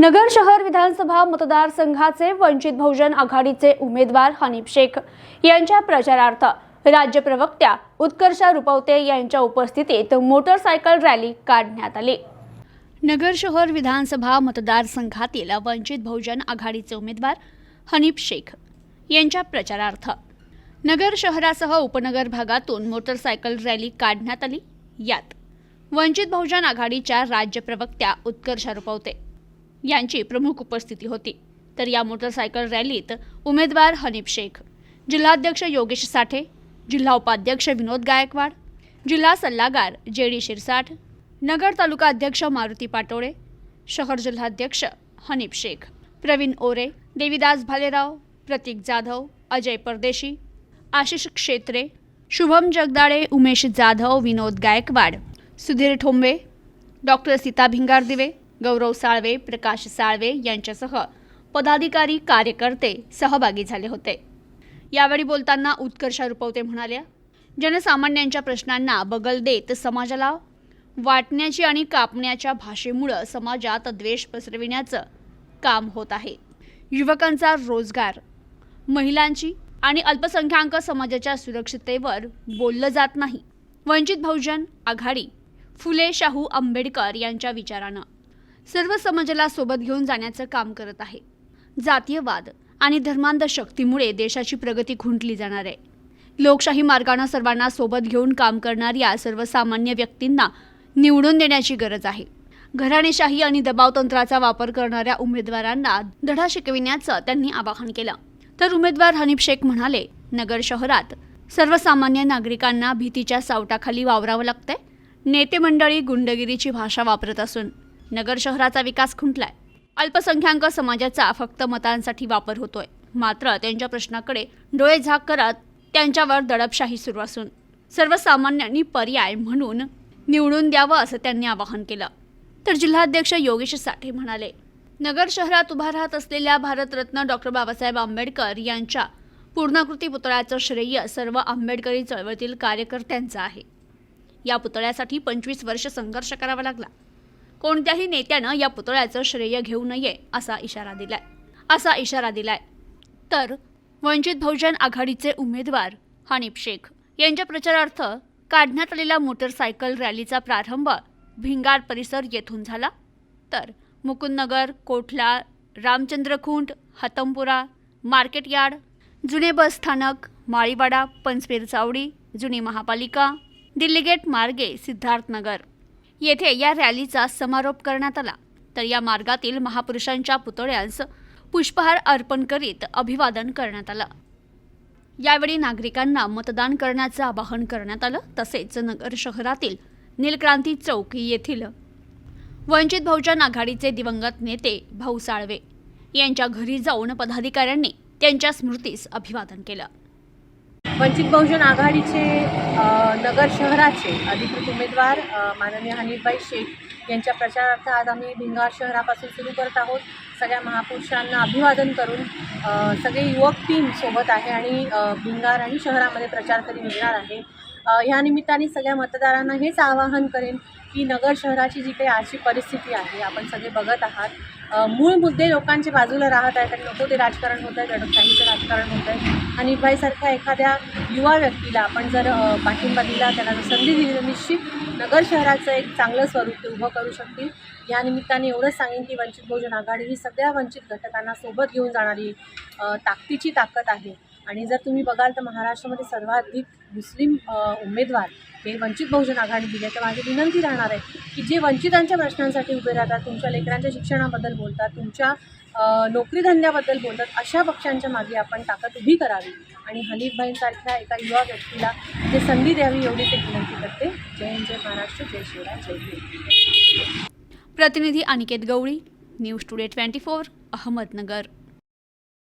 नगर शहर विधानसभा मतदारसंघाचे वंचित बहुजन आघाडीचे उमेदवार हनीफ शेख यांच्या प्रचारार्थ राज्य प्रवक्त्या उत्कर्षा रुपवते यांच्या उपस्थितीत मोटरसायकल रॅली काढण्यात आली. नगर शहर विधानसभा मतदारसंघातील वंचित बहुजन आघाडीचे उमेदवार हनीफ शेख यांच्या प्रचारार्थ नगर शहरासह उपनगर भागातून मोटरसायकल रॅली काढण्यात आली. यात वंचित बहुजन आघाडीच्या राज्य प्रवक्त्या उत्कर्षा रुपवते यांची प्रमुख उपस्थिती होती. तर या मोटरसायकल रॅलीत उमेदवार हनीफ शेख जिल्हाध्यक्ष योगेश साठे जिल्हा उपाध्यक्ष विनोद गायकवाड जिल्हा सल्लागार जे डी शिरसाठ नगर तालुका अध्यक्ष मारुती पाटोळे शहर जिल्हाध्यक्ष हनीफ शेख प्रवीण ओरे देवीदास भालेराव प्रतीक जाधव अजय परदेशी आशिष क्षेत्रे शुभम जगदाळे उमेश जाधव विनोद गायकवाड सुधीर ठोंबे डॉक्टर सीता भिंगारदिवे गौरव साळवे प्रकाश साळवे यांच्यासह पदाधिकारी कार्यकर्ते सहभागी झाले होते. यावेळी बोलताना उत्कर्षा रुपवते म्हणाल्या जनसामान्यांच्या प्रश्नांना बगल देत समाजाला वाटण्याची आणि कापण्याच्या भाषेमुळं समाजात द्वेष पसरविण्याचं काम होत आहे. युवकांचा रोजगार महिलांची आणि अल्पसंख्याक समाजाच्या सुरक्षिततेवर बोललं जात नाही. वंचित बहुजन आघाडी फुले शाहू आंबेडकर यांच्या विचारानं सर्व समाजाला सोबत घेऊन जाण्याचं काम करत आहे. जातीयवाद आणि धर्मांध शक्तीमुळे देशाची प्रगती खुंटली जाणार आहे. लोकशाही मार्गानं सर्वांना सोबत घेऊन काम करणाऱ्या सर्वसामान्य व्यक्तींना निवडून देण्याची गरज आहे. घराणेशाही आणि दबावतंत्राचा वापर करणाऱ्या उमेदवारांना धडा शिकविण्याचं त्यांनी आवाहन केलं. तर उमेदवार हनीफ शेख म्हणाले नगर शहरात सर्वसामान्य नागरिकांना भीतीच्या सावटाखाली वावरावं लागतंय. नेते मंडळी गुंडगिरीची भाषा वापरत असून नगर शहराचा विकास खुंटलाय. अल्पसंख्याक समाजाचा फक्त मतांसाठी वापर होतोय. मात्र त्यांच्या प्रश्नाकडे डोळे झाक करत त्यांच्यावर दडपशाही सुरू असून सर्वसामान्यांनी पर्याय म्हणून निवडून द्यावं असं त्यांनी आवाहन केलं. तर जिल्हाध्यक्ष योगेश साठे म्हणाले नगर शहरात उभा राहत असलेल्या भारतरत्न डॉक्टर बाबासाहेब आंबेडकर यांच्या पूर्णाकृती पुतळ्याचं श्रेय सर्व आंबेडकरी चळवळीतील कार्यकर्त्यांचं आहे. या पुतळ्यासाठी पंचवीस वर्ष संघर्ष करावा लागला. कोणत्याही नेत्यानं या पुतळ्याचं श्रेय घेऊ नये असा इशारा दिलाय. असा इशारा दिलाय. तर वंचित बहुजन आघाडीचे उमेदवार हनीफ शेख यांच्या प्रचारार्थ काढण्यात आलेल्या मोटरसायकल रॅलीचा प्रारंभ भिंगार परिसर येथून झाला. तर मुकुंदनगर कोठला रामचंद्रखुंट हतमपुरा मार्केट यार्ड जुने बस स्थानक माळीवाडा पंचपेर चावडी जुनी महापालिका दिल्ली गेट मार्गे सिद्धार्थनगर. येथे या रॅलीचा समारोप करण्यात आला. तर या मार्गातील महापुरुषांच्या पुतळ्यास पुष्पहार अर्पण करीत अभिवादन करण्यात आलं. यावेळी नागरिकांना मतदान करण्याचं आवाहन करण्यात आलं. तसेच नगर शहरातील नीलक्रांती चौक येथील वंचित बहुजन आघाडीचे दिवंगत नेते भाऊ साळवे यांच्या घरी जाऊन पदाधिकाऱ्यांनी त्यांच्या स्मृतीस अभिवादन केलं. वंचित बहुजन आघाडीचे नगर शहराचे अधिकृत उमेदवार माननीय हनीफबाई शेख यांच्या प्रचारार्थ आज आम्ही भिंगार शहरापासून सुरू करत आहोत. सगळ्या महापुरुषांना अभिवादन करून सगळे युवक टीम सोबत आहे आणि भिंगार आणि शहरामध्ये प्रचार करी निघणार आहे? ह्या निमित्ताने सगळ्या मतदारांना हेच आवाहन करेन की नगर शहराची जी काही आजची परिस्थिती आहे आपण सगळे बघत आहात. मूळ मुद्दे लोकांच्या बाजूला राहत आहेत आणि नको ते राजकारण होत आहे दडपशाहीचं राजकारण होत आहे. आणि भाईसारख्या एखाद्या युवा व्यक्तीला आपण जर पाठिंबा दिला त्यांना जर संधी दिली तर निश्चित नगर शहराचं एक चांगलं स्वरूप ते उभं करू शकतील. या निमित्ताने एवढंच सांगेन की वंचित बहुजन आघाडी ही सगळ्या वंचित घटकांना सोबत घेऊन जाणारी ताकदीची ताकद आहे. आणि जर तुम्ही बघाल तर महाराष्ट्रामध्ये सर्वाधिक मुस्लिम उमेदवार हे वंचित बहुजन आघाडी दिले तर माझी विनंती राहणार आहे की जे वंचितांच्या प्रश्नांसाठी उभे राहतात तुमच्या लेकरांच्या शिक्षणाबद्दल बोलतात तुमच्या नोकरीधंद्याबद्दल बोलतात अशा पक्षांच्या मागे आपण ताकद उभी करावी. आणि हनीफबाईंसारख्या एका युवा व्यक्तीला ते संधी द्यावी एवढी ते विनंती करते. जय हिंद जय महाराष्ट्र जय शिवराय जय प्रतिनिधी Aniket Gawali news today twenty four Ahmednagar.